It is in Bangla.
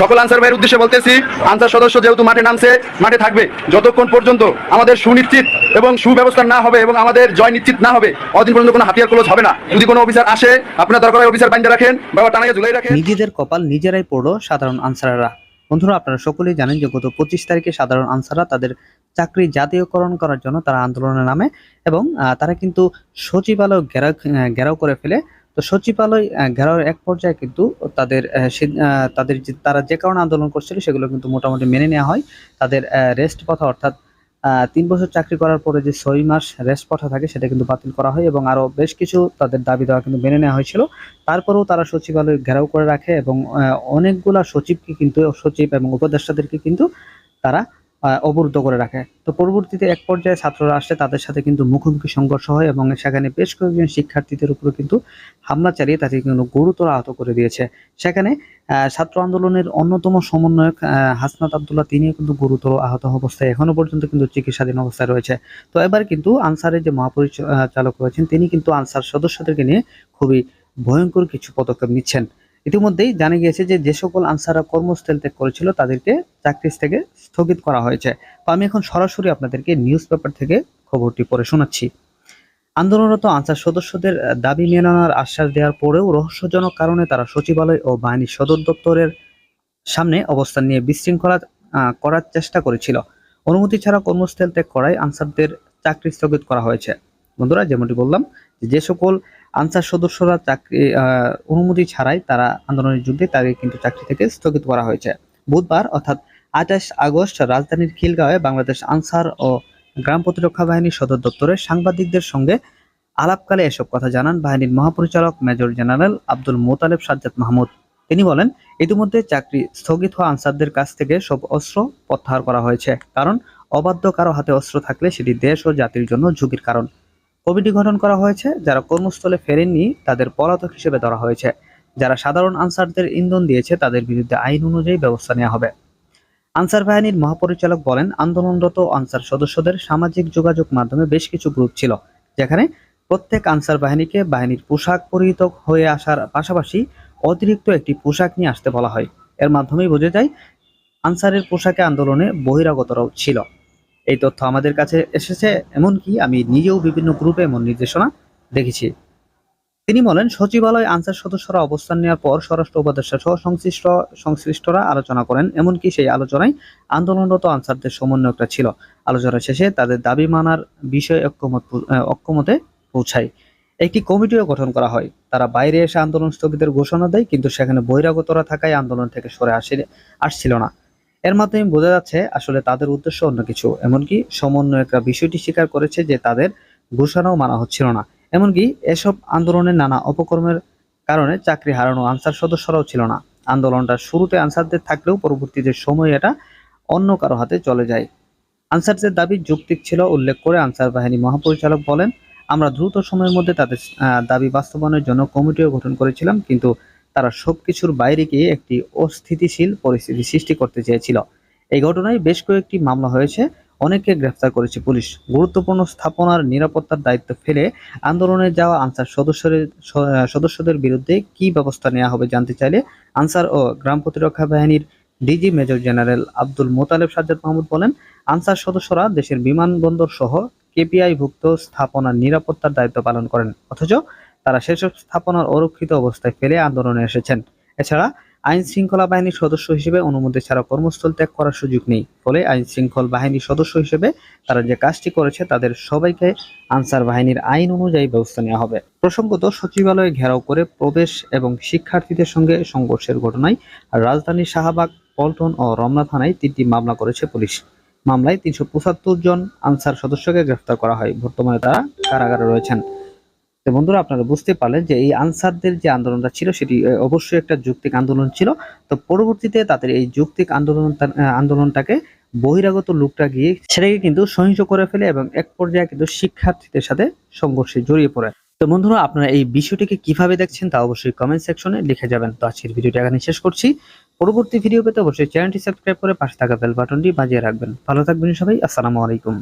সকল আনসার ভাইয়ের উদ্দেশ্যে বলতেছি আনসার সদস্য যেহেতু মাঠে নামছে, মাঠে থাকবে। যতক্ষণ পর্যন্ত আমাদের সুনিশ্চিত এবং সুব্যবস্থা না হবে এবং আমাদের জয় নিশ্চিত না হবে, অদিন পর্যন্ত কোনো হাতিয়ার ক্লোজ হবে না। যদি কোনো অফিসার আসে, আপনার দরকার হয় অফিসার বাইন্দা রাখেন বা টানাকে ঝুলাই রাখেন। নিজেদের কপাল নিজেরাই পড়ল সাধারণ আনসাররা। বন্ধুরা, আপনারা সকলেই জানেন যে গত পঁচিশ তারিখে সাধারণ আনসাররা তাদের চাকরি জাতীয়করণ করার জন্য তারা আন্দোলনে নামে এবং তারা কিন্তু সচিবালয় ঘেরাও ঘেরাও করে ফেলে তো সচিবালয় ঘেরাওয়ের এক পর্যায়ে কিন্তু তাদের তাদের যে- তারা যে কারণে আন্দোলন করছিল সেগুলো কিন্তু মোটামুটি মেনে নেওয়া হয়। তাদের রেস্ট কথা অর্থাৎ তিন বছর চাকরি করার পরে যে ছয় মাস রেস্ট পথা থাকে সেটা কিন্তু বাতিল করা হয় এবং আরও বেশ কিছু তাদের দাবি দেওয়া কিন্তু মেনে নেওয়া হয়েছিল। তারপরেও তারা সচিবালয় ঘেরাও করে রাখে এবং অনেকগুলা সচিবকে কিন্তু, সচিব এবং উপদেষ্টাদেরকে কিন্তু তারা অবরুদ্ধ করে রাখে। তো পরবর্তীতে এক পর্যায়ে ছাত্ররা আসে, তাদের সাথে কিন্তু মুখোমুখি সংঘর্ষ হয় এবং সেখানে বেশ কয়েকজন শিক্ষার্থীদের উপরে কিন্তু হামলা চালিয়ে তাদের কিন্তু গুরুতর আহত করে দিয়েছে। সেখানে ছাত্র আন্দোলনের অন্যতম সমন্বয়ক হাসনাত আবদুল্লাহ তিনি কিন্তু গুরুতর আহত অবস্থায় এখনও পর্যন্ত কিন্তু চিকিৎসাধীন অবস্থায় রয়েছে। তো এবার কিন্তু আনসারের যে মহাপরিচালক রয়েছেন, তিনি কিন্তু আনসার সদস্যদেরকে নিয়ে খুবই ভয়ঙ্কর কিছু পদক্ষেপ নিচ্ছেন। ইতিমধ্যেই জানা গিয়েছে যে যে সকল আনসাররা কর্মস্থল ত্যাগ করেছিল, তাদেরকে চাকরি থেকে স্থগিত করা হয়েছে। তো আমি এখন সরাসরি আপনাদেরকে নিউজ পেপার থেকে খবরটি পড়ে শোনাচ্ছি। আন্দোলনরত আনসার সদস্যদের দাবি মেনানোর আশ্বাস দেওয়ার পরেও রহস্যজনক কারণে তারা সচিবালয় ও বাহিনী সদর দপ্তরের সামনে অবস্থান নিয়ে বিশৃঙ্খলা করার চেষ্টা করেছিল। অনুমতি ছাড়া কর্মস্থল ত্যাগ করায় আনসারদের চাকরি স্থগিত করা হয়েছে। বন্ধুরা, যেমনটি বললাম, যে সকল আনসার সদস্যরা চাকরি অনুমতি ছাড়াই তারা আন্দোলনের যুদ্ধে তাদের কিন্তু চাকরি থেকে স্থগিত করা হয়েছে। বুধবার, অর্থাৎ আঠাশ আগস্ট, রাজধানীর খিলগাঁওয়ে বাংলাদেশ আনসার ও গ্রাম প্রতিরক্ষা বাহিনীর সদর দপ্তরে সাংবাদিকদের সঙ্গে আলাপকালে এসব কথা জানান বাহিনীর মহাপরিচালক মেজর জেনারেল আব্দুল মোতালেব সাজ্জাদ মাহমুদ। তিনি বলেন, ইতিমধ্যে চাকরি স্থগিত হওয়া আনসারদের কাছ থেকে সব অস্ত্র প্রত্যাহার করা হয়েছে, কারণ অবাধ্য কারও হাতে অস্ত্র থাকলে সেটি দেশ ও জাতির জন্য ঝুঁকির কারণ। কমিটি গঠন করা হয়েছে, যারা কর্মস্থলে ফেরেননি, তাদের পলাতক হিসেবে ধরা হয়েছে। যারা সাধারণ আনসারদের ইন্ধন দিয়েছে, তাদের বিরুদ্ধে আইন অনুযায়ী ব্যবস্থা নেওয়া হবে। আনসার বাহিনীর মহাপরিচালক বলেন, আন্দোলনরত আনসার সদস্যদের সামাজিক যোগাযোগ মাধ্যমে বেশ কিছু গ্রুপ ছিল, যেখানে প্রত্যেক আনসার বাহিনীকে বাহিনীর পোশাক পরিহিত হয়ে আসার পাশাপাশি অতিরিক্ত একটি পোশাক নিয়ে আসতে বলা হয়। এর মাধ্যমেই বোঝা যায়, আনসারের পোশাকে আন্দোলনে বহিরাগতরাও ছিল। এই তথ্য আমাদের কাছে এসেছে। এমনকি আমি নিজেও বিভিন্ন গ্রুপে এমন নির্দেশনা দেখেছি। তিনি বলেন, সচিবালয় আনসার সদস্যরা অবস্থান নেওয়ার পর স্বরাষ্ট্র উপদেষ্টা সহ সংশ্লিষ্ট, সংশ্লিষ্টরা আলোচনা করেন। এমনকি সেই আলোচনায় আন্দোলনরত আনসারদের সমন্বয়করা ছিল। আলোচনা শেষে তাদের দাবি মানার বিষয়ে ঐক্যমত ঐক্যমতে পৌঁছায়। একটি কমিটিও গঠন করা হয়। তারা বাইরে এসে আন্দোলন স্থগিতের ঘোষণা দেয়, কিন্তু সেখানে বহিরাগতরা থাকায় আন্দোলন থেকে সরে আসে, আসছিল না। এর মাধ্যমে বোঝা যাচ্ছে আসলে তাদের উদ্দেশ্য অন্য কিছু, এমনকি সমন্বয়করা বিষয়টি স্বীকার করেছে যে তাদের ঘোষণাও মানা হচ্ছিল না। এমনকি এসব আন্দোলনের নানা অপকর্মের কারণে চাকরি হারানো আনসার সদস্যরাও ছিল না। আন্দোলনটা শুরুতে আনসারদের থাকলেও পরবর্তীতে সময় এটা অন্য কারও হাতে চলে যায়। আনসারদের দাবি যৌক্তিক ছিল, উল্লেখ করে আনসার বাহিনী মহাপরিচালক বলেন, আমরা দ্রুত সময়ের মধ্যে তাদের দাবি বাস্তবায়নের জন্য কমিটিও গঠন করেছিলাম, কিন্তু তারা সবকিছুর বাইরে গিয়ে একটি অস্থিতিশীল পরিস্থিতি সৃষ্টি করতে চেয়েছিল। এই ঘটনায় বেশ কয়েকটি মামলা হয়েছে, অনেককে গ্রেফতার করেছে পুলিশ। গুরুত্বপূর্ণ স্থাপনার নিরাপত্তার দায়িত্ব ফেলে আন্দোলনে যাওয়া আনসার সদস্যদের সদস্যদের বিরুদ্ধে কি ব্যবস্থা নেওয়া হবে জানতে চাইলে আনসার ও গ্রাম প্রতিরক্ষা বাহিনীর DG major general Abdul Motaleb Sajjad Mahmud বলেন, আনসার সদস্যরা দেশের বিমানবন্দর সহ কেপিআই ভুক্ত স্থাপনার নিরাপত্তার দায়িত্ব পালন করেন, অথচ তারা সেসব স্থাপনার অরক্ষিত অবস্থায় ফেলে আন্দোলনে এসেছেন। এছাড়া আইন শৃঙ্খলা বাহিনীর সদস্য হিসেবে অনুমতি ছাড়া কর্মস্থল ত্যাগ করার সুযোগ নেই। ফলে আইন শৃঙ্খল বাহিনীর সদস্য হিসেবে তারা যে কাজটি করেছে তাদের সবাইকে আনসার বাহিনীর আইন অনুযায়ী ব্যবস্থা নেওয়া হবে। প্রসঙ্গত সচিবালয়ে ঘেরাও করে প্রবেশ এবং শিক্ষার্থীদের সঙ্গে সংঘর্ষের ঘটনায় রাজধানীর শাহবাগ, পল্টন ও রমনা থানায় তিনটি মামলা করেছে পুলিশ। মামলায় তিনশো পঁচাত্তর জন আনসার সদস্যকে গ্রেফতার করা হয়। বর্তমানে তারা কারাগারে রয়েছেন। তো বন্ধুরা, আপনারা বুঝতে পারলেন যে এই আনসারদের যে আন্দোলনটা ছিল, সেটি অবশ্যই একটা যৌক্তিক আন্দোলন ছিল। তো পরবর্তীতে তাদের এই যৌক্তিক আন্দোলন আন্দোলনটাকে বহিরাগত লোকটা গিয়ে সেটাকে কিন্তু সহিংস করে ফেলে এবং এক পর্যায়ে কিন্তু শিক্ষার্থীদের সাথে সংঘর্ষে জড়িয়ে পড়ে। তো বন্ধুরা, আপনারা এই বিষয়টিকে কীভাবে দেখছেন তা অবশ্যই কমেন্ট সেকশনে লিখে যাবেন। তো আজকের ভিডিওটা এখানে শেষ করছি। পরবর্তী ভিডিও পেতে অবশ্যই চ্যানেলটি সাবস্ক্রাইব করে পাশে থাকা বেল বাটনটি বাজিয়ে রাখবেন। ভালো থাকবেন সবাই, আসসালামু আলাইকুম।